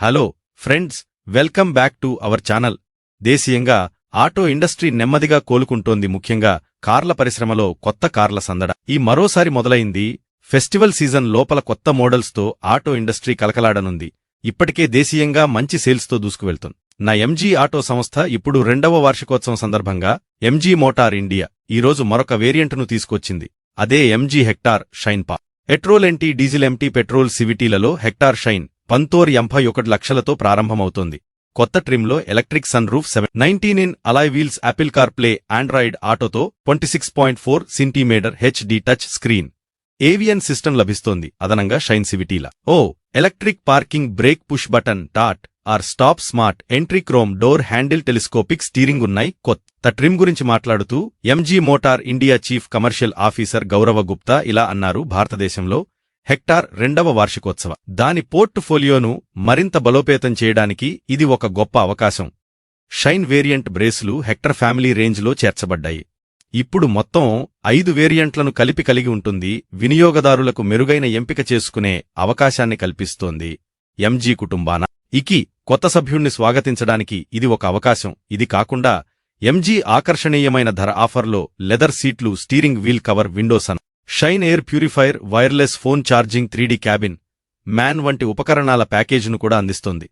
Hello friends welcome back to our channel. దేశీయంగా auto industry నెమ్మదిగా కోలుకుంటోంది ముఖ్యంగా కార్ల పరిశ్రమలో కొత్త కార్ల సందడ. ఈ మరోసారి మొదలైంది ఫెస్టివల్ సీజన్ లోపల కొత్త మోడల్స్తో ఆటో ఇండస్ట్రీ కలకలాడనుంది. ఇప్పటికే దేశీయంగా మంచి సేల్స్తో దూసుకువెళ్తుంది. నా ఎంజీ ఆటో సంస్థ ఇప్పుడు రెండవ వార్షికోత్సవం సందర్భంగా ఎంజీ మోటార్ ఇండియా ఈరోజు మరొక వేరియంట్ను తీసుకొచ్చింది. అదే ఎంజీ హెక్టార్ షైన్ పా petrol MT diesel MT petrol సివిటీలలో Hector shine పంతోర్ ఎంభై ఒకటి లక్షలతో ప్రారంభమవుతోంది. కొత్త ట్రిమ్లో electric sunroof seven nineteen in alloy wheels Apple CarPlay Android ఆటోతో twenty six point four centimetre HD touch screen. Avian system లభిస్తోంది. అదనంగా షైన్ సివిటీల. ఓ electric parking brake push button taught or stop smart entry chrome door handle telescopic steering ఉన్నాయి. కొత్త trim గురించి మాట్లాడుతూ MG motor India chief commercial officer Gaurav Gupta ఇలా అన్నారు. భారతదేశంలో హెక్టార్ రెండవ వార్షికోత్సవ. దాని పోర్ట్ఫోలియోను మరింత బలోపేతం చేయడానికి ఇది ఒక గొప్ప అవకాశం. షైన్ వేరియంట్ బ్రేసులు హెక్టర్ ఫ్యామిలీ రేంజ్లో చేర్చబడ్డాయి. ఇప్పుడు మొత్తం ఐదు వేరియంట్లను కలిపి కలిగి ఉంటుంది వినియోగదారులకు మెరుగైన ఎంపిక చేసుకునే అవకాశాన్ని కల్పిస్తోంది ఎంజీ కుటుంబాన. ఇకి కొత్త సభ్యుణ్ణి స్వాగతించడానికి ఇది ఒక అవకాశం. ఇది కాకుండా ఎంజీ ఆకర్షణీయమైన ధర ఆఫర్లో లెదర్ సీట్లు steering wheel cover windows shine air purifier wireless phone charging three D cabin man వంటి ఉపకరణాల ప్యాకేజీను కూడా అందిస్తోంది.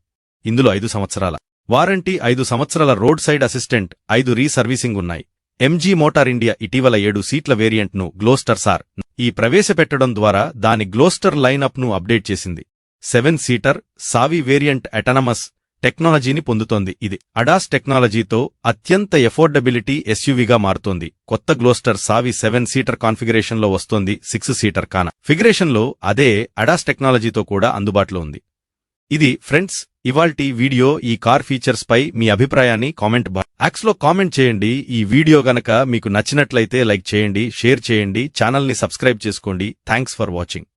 ఇందులో ఐదు సంవత్సరాల వారంటీ ఐదు సంవత్సరాల రోడ్ సైడ్ అసిస్టెంట్ ఐదు రీసర్వీసింగ్ ఉన్నాయి. ఎంజీ మోటార్ ఇండియా ఇటీవల ఏడు సీట్ల వేరియంట్ను గ్లోస్టర్ సార్ ఈ ప్రవేశపెట్టడం ద్వారా దాని గ్లోస్టర్ లైనప్ను అప్డేట్ చేసింది. Seven seater savvy variant autonomous టెక్నాలజీని పొందుతోంది ఇది. అడాస్ టెక్నాలజీతో అత్యంత ఎఫోర్డబిలిటీ ఎస్యూవీగా మారుతోంది. కొత్త గ్లోస్టర్ సావి సెవెన్ సీటర్ కాన్ఫిగరేషన్లో వస్తోంది సిక్స్ సీటర్ కాన. ఫిగరేషన్లో అదే అడాస్ టెక్నాలజీతో కూడా అందుబాటులో ఉంది. ఇది ఫ్రెండ్స్ ఇవాల్టి వీడియో ఈ కార్ ఫీచర్స్ పై మీ అభిప్రాయాన్ని కామెంట్ యాక్స్లో కామెంట్ చేయండి. ఈ వీడియో గనక మీకు నచ్చినట్లయితే లైక్ చేయండి షేర్ చేయండి ఛానల్ని సబ్స్క్రైబ్ చేసుకోండి. Thanks for watching.